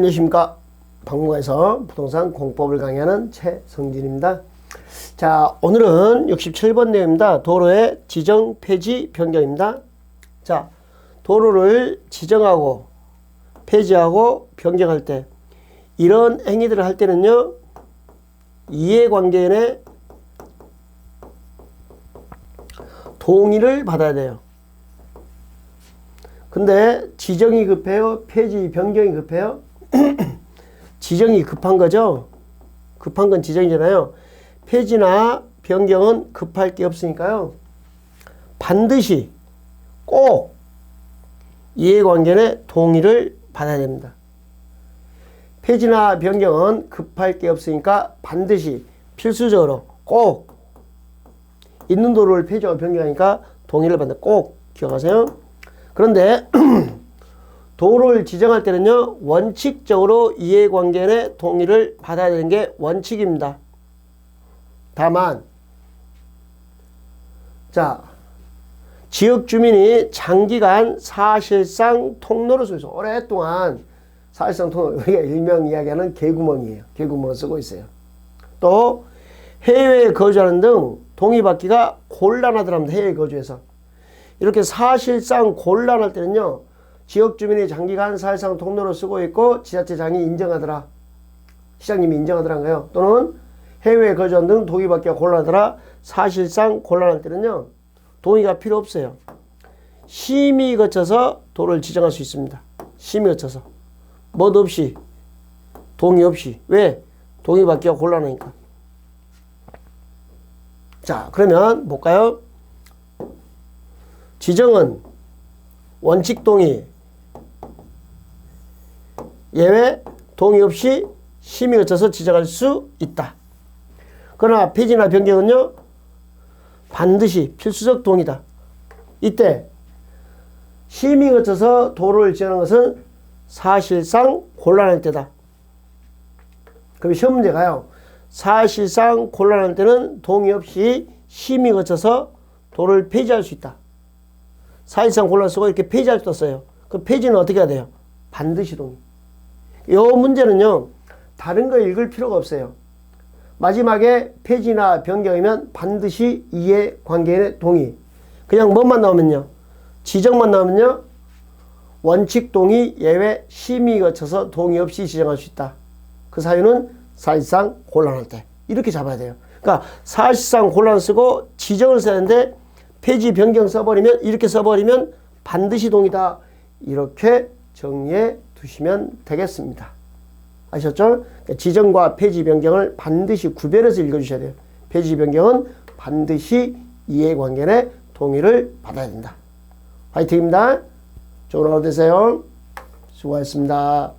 안녕하십니까. 박물관에서 부동산 공법을 강의하는 최성진입니다. 자, 오늘은 67번 내용입니다. 도로의 지정, 폐지, 변경입니다. 자, 도로를 지정하고 폐지하고 변경할 때 이런 행위들을 할 때는요. 이해관계인의 동의를 받아야 돼요. 근데 지정이 급해요? 폐지, 변경이 급해요? 지정이 급한 거죠? 급한 건 지정이잖아요. 폐지나 변경은 급할 게 없으니까요. 반드시 꼭 이해관계의 동의를 받아야 됩니다. 폐지나 변경은 급할 게 없으니까 반드시 필수적으로 꼭 있는 도로를 폐지하고 변경하니까 동의를 받는다. 꼭 기억하세요. 그런데 도로를 지정할 때는요 원칙적으로 이해관계 의 동의를 받아야 되는 게 원칙입니다. 다만 자 지역 주민이 장기간 사실상 쓰고 있어 오랫동안 사실상 통로 우리가 일명 이야기하는 개구멍이에요. 개구멍을 쓰고 있어요. 또 해외에 거주하는 등 동의받기가 곤란하더랍니다. 해외에 거주해서 이렇게 사실상 곤란할 때는요. 지역 주민이 장기간 사실상 통로를 쓰고 있고 지자체장이 인정하더라. 시장님이 인정하더란가요? 또는 해외에 거주한 등 동의 받기가 곤란하더라. 사실상 곤란할 때는요. 동의가 필요 없어요. 심의 거쳐서 도를 지정할 수 있습니다. 심의 거쳐서. 멋 없이 동의 없이. 왜? 동의 받기가 곤란하니까. 자, 그러면 볼까요? 지정은 원칙 동의, 예외 동의 없이 심의 거쳐서 지정할 수 있다. 그러나 폐지나 변경은요, 반드시 필수적 동의다. 이때 심의 거쳐서 도로를 지정하는 것은 사실상 곤란할 때다. 그럼 시험 문제가요. 사실상 곤란할 때는 동의 없이 심의 거쳐서 도를 폐지할 수 있다. 사실상 곤란 쓰고 이렇게 폐지할 수 없어요. 그 폐지는 어떻게 해야 돼요? 반드시 동의. 이 문제는요. 다른 거 읽을 필요가 없어요. 마지막에 폐지나 변경이면 반드시 이해 관계의 동의. 그냥 뭐만 나오면요. 지정만 나오면요. 원칙 동의 예외 심의 거쳐서 동의 없이 지정할 수 있다. 그 사유는 사실상 곤란할 때. 이렇게 잡아야 돼요. 그러니까 사실상 곤란 쓰고 지정을 써야 되는데 폐지 변경 써버리면 이렇게 써버리면 반드시 동의다. 이렇게 정리해 두시면 되겠습니다. 아셨죠? 그러니까 지정과 폐지 변경을 반드시 구별해서 읽어주셔야 돼요. 폐지 변경은 반드시 이해관계의 동의를 받아야 된다. 화이팅입니다. 좋은 하루 되세요. 수고하셨습니다.